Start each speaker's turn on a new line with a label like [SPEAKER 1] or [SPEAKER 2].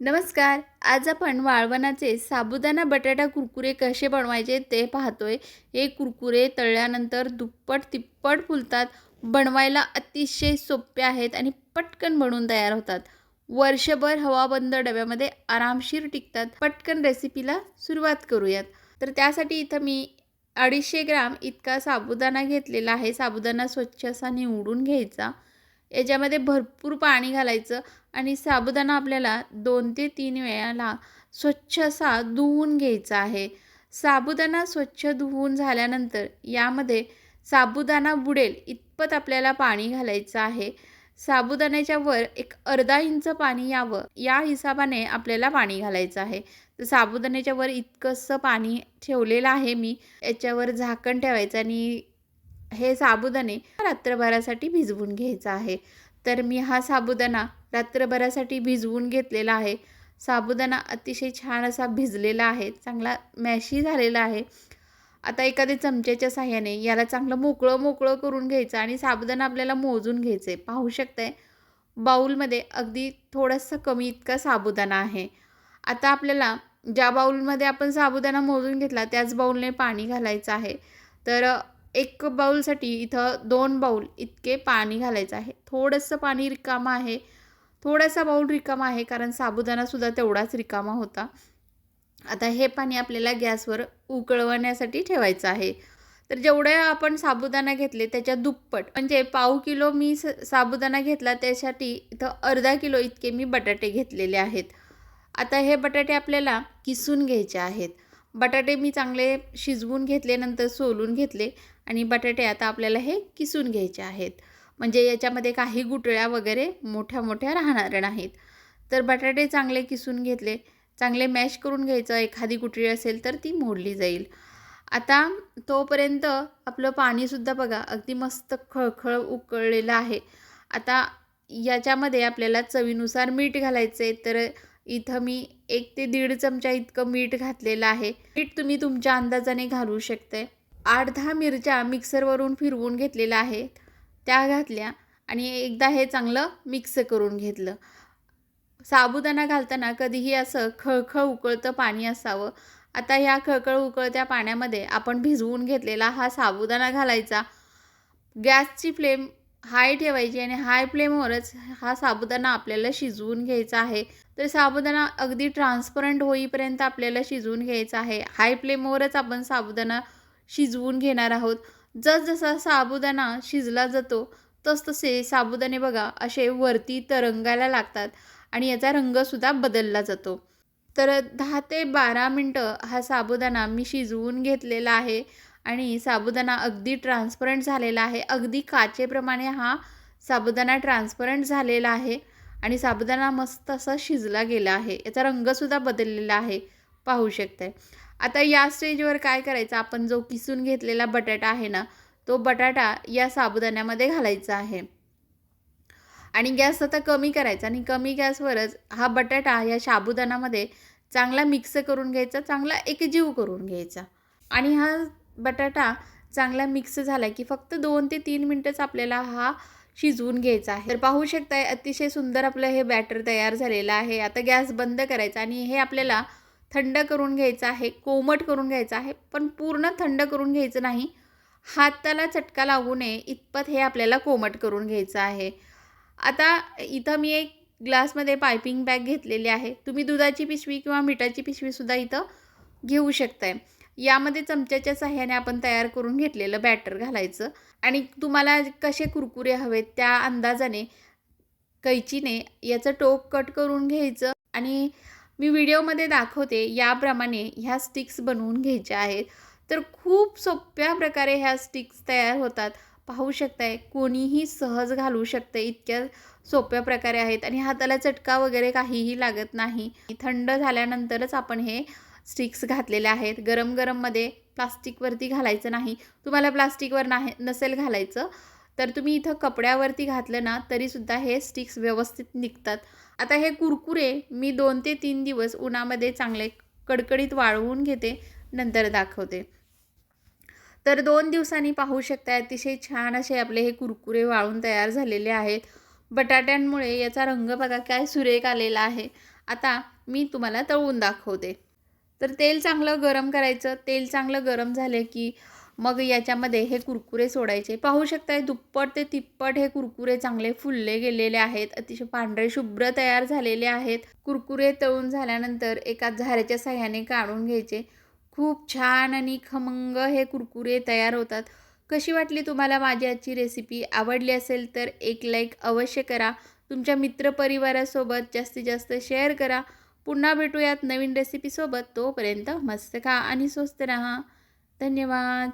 [SPEAKER 1] नमस्कार. आज आपण वाळवणाचे साबुदाणा बटाटा कुरकुरे कसे बनवायचे ते पाहतोय. हे कुरकुरे तळल्यानंतर दुप्पट तिप्पट फुलतात बनवायला अतिशय सोपे आहेत आणि पटकन बनवून तयार होतात. वर्षभर हवाबंद डब्यामध्ये आरामशीर टिकतात. पटकन रेसिपीला सुरुवात करूयात. तर त्यासाठी इथं मी अडीचशे ग्राम इतका साबुदाणा घेतलेला आहे. साबुदाणा स्वच्छ असा निवडून घ्यायचा. याच्यामध्ये भरपूर पाणी घालायचं आणि साबुदाणा आपल्याला दोन ते तीन वेळाला स्वच्छ असा धुवून घ्यायचा आहे. साबुदाणा स्वच्छ धुवून झाल्यानंतर यामध्ये साबुदाणा बुडेल इतपत आपल्याला पाणी घालायचं आहे. साबुदाण्याच्या वर एक अर्धा इंच पाणी यावं या हिसाबाने आपल्याला पाणी घालायचं आहे. तर साबुदाण्याच्या वर इतकंसं पाणी ठेवलेलं आहे मी. याच्यावर झाकण ठेवायचं आणि हे साबुदाणे रात्रभरासाठी भिजवून घ्यायचा आहे. तर मी हा साबुदाणा रात्रभरासाठी भिजवून घेतलेला आहे. साबुदाणा अतिशय छान असा भिजलेला आहे. चांगला मॅशी झालेला आहे. आता एखाद्या चमच्याच्या साह्याने याला चांगलं मोकळं मोकळं करून घ्यायचं आणि साबुदाणा आपल्याला मोजून घ्यायचं. आहे पाहू शकताय? बाऊलमध्ये अगदी थोडंसं कमी इतका साबुदाणा आहे. आता आपल्याला ज्या बाऊलमध्ये आपण साबुदाणा मोजून घेतला त्याच बाऊलने पाणी घालायचं आहे. तर एक बाऊलसाठी इथं दोन बाऊल इतके पाणी घालायचं आहे. थोडंसं पाणी रिकामा आहे. थोडासा बाऊल रिकामा आहे कारण साबुदाणासुद्धा तेवढाच रिकामा होता. आता हे पाणी आपल्याला गॅसवर उकळवण्यासाठी ठेवायचं आहे. तर जेवढे आपण साबुदाणा घेतले त्याच्या दुप्पट म्हणजे पाव किलो मी स साबुदाणा घेतला त्यासाठी इथं अर्धा किलो इतके मी बटाटे घेतलेले आहेत. आता हे बटाटे आपल्याला किसून घ्यायचे आहेत. बटाटे मी चांगले शिजवून घेतल्यानंतर सोलून घेतले आणि बटाटे आता आपल्याला हे किसून घ्यायचे आहेत. म्हणजे याच्यामध्ये काही गुटळ्या वगैरे मोठ्या मोठ्या राहणार नाहीत. तर बटाटे चांगले किसून घेतले चांगले मॅश करून घ्यायचं एखादी गुटळी असेल तर ती मोडली जाईल. आता तोपर्यंत आपलं पाणीसुद्धा बघा अगदी मस्त खळखळ उकळलेलं आहे. आता याच्यामध्ये आपल्याला चवीनुसार मीठ घालायचं आहे तर इथं मी एक ते दीड चमचा इतकं मीठ घातलेलं आहे. मीठ तुम्ही तुमच्या अंदाजाने घालू शकते. आठ दहा मिरच्या मिक्सरवरून फिरवून घेतलेल्या आहेत त्या घातल्या आणि एकदा हे चांगलं मिक्स करून घेतलं. साबुदाणा घालताना कधीही असं खळखळ उकळतं पाणी असावं. आता ह्या खळखळ उकळत्या पाण्यामध्ये आपण भिजवून घेतलेला हा साबुदाणा घालायचा. गॅसची फ्लेम हाय ठेवायची आणि हाय फ्लेमवरच हा साबुदाणा आपल्याला शिजवून घ्यायचा आहे. तर साबुदाणा अगदी ट्रान्सपरंट होईपर्यंत आपल्याला शिजवून घ्यायचा आहे. हाय फ्लेमवरच आपण साबुदाणा शिजवून घेणार आहोत. जसजसा साबुदाणा शिजला जातो तसतसे साबुदाणे बघा असे वरती तरंगायला लागतात आणि याचा रंगसुद्धा बदलला जातो. तर दहा ते बारा मिनटं हा साबुदाणा मी शिजवून घेतलेला आहे आणि साबुदाणा अगदी ट्रान्सपरंट झालेला आहे. अगदी काचेप्रमाणे हा साबुदाणा ट्रान्सपरंट झालेला आहे. आणि साबुदाणा मस्त असा शिजला गेला आहे. याचा रंगसुद्धा बदललेला आहे. पाहू शकताय. आता या स्टेजवर काय करायचं? आपण जो किसून घेतलेला बटाटा आहे ना तो बटाटा या साबुदाण्यामध्ये घालायचा आहे. आणि गॅस आता कमी करायचा आणि कमी गॅसवरच हा बटाटा या साबुदाण्यामध्ये चांगला मिक्स करून घ्यायचा चांगला एकजीव करून घ्यायचा. आणि हा बटाटा चांगला मिक्स झाला की फक्त दोन ते तीन मिनटंच आपल्याला हा शिजवून घ्यायचं आहे. तर पाहू शकताय अतिशय सुंदर आपलं हे बॅटर तयार झालेलं आहे. आता गॅस बंद करायचा आणि हे आपल्याला थंड करून घ्यायचं आहे कोमट करून घ्यायचं आहे. पण पूर्ण थंड करून घ्यायचं नाही. हाताला चटका लागू नये इतपत हे आपल्याला कोमट करून घ्यायचं आहे. आता इथं मी एक ग्लासमध्ये पायपिंग बॅग घेतलेली आहे. तुम्ही दुधाची पिशवी किंवा मिठाची पिशवीसुद्धा इथं घेऊ शकताय. यामध्ये चमच्याच्या सहाय्याने आपण तयार करून घेतलेलं बॅटर घालायचं. आणि तुम्हाला कसे कुरकुरे हवेत त्या अंदाजाने कैचीने याचं टोक कट करून घ्यायचं. आणि मी व्हिडिओमध्ये दाखवते याप्रमाणे ह्या स्टिक्स बनवून घ्यायच्या आहेत. तर खूप सोप्या प्रकारे ह्या स्टिक्स तयार होतात. पाहू शकताय कोणीही सहज घालू शकते इतक्या सोप्या प्रकारे आहेत. आणि हाताला चटका वगैरे काहीही लागत नाही. थंड झाल्यानंतरच आपण हे स्टिक्स घातलेले आहेत. गरम गरममध्ये प्लास्टिकवरती घालायचं नाही. तुम्हाला प्लास्टिकवर नाही नसेल घालायचं. तर तुम्ही इथं कपड्यावरती घातलं ना तरीसुद्धा हे स्टिक्स व्यवस्थित निघतात. आता हे कुरकुरे मी दोन ते तीन दिवस उन्हामध्ये चांगले कडकडीत वाळवून घेते नंतर दाखवते. तर दोन दिवसांनी पाहू शकता अतिशय छान असे आपले हे कुरकुरे वाळून तयार झालेले आहेत. बटाट्यांमुळे याचा रंग बघा काय सुरेख आलेला आहे. आता मी तुम्हाला तळून दाखवते. तर तेल चांगलं गरम करायचं. तेल चांगलं गरम झालं की मग याच्यामध्ये हे कुरकुरे सोडायचे. पाहू शकताय दुप्पट ते तिप्पट हे कुरकुरे चांगले फुलले गेलेले आहेत. अतिशय पांढरे शुभ्र तयार झालेले आहेत. कुरकुरे तळून झाल्यानंतर एका झाऱ्याच्या साह्याने काढून घ्यायचे. खूप छान आणि खमंग हे कुरकुरे तयार होतात. कशी वाटली तुम्हाला माझी आजची रेसिपी आवडली असेल तर एक लाईक अवश्य करा. तुमच्या मित्रपरिवारासोबत जास्तीत जास्त शेअर करा. पुन्हा भेटूयात नवीन रेसिपीसोबत तोपर्यंत मस्त खा आणि स्वस्त राहा. धन्यवाद.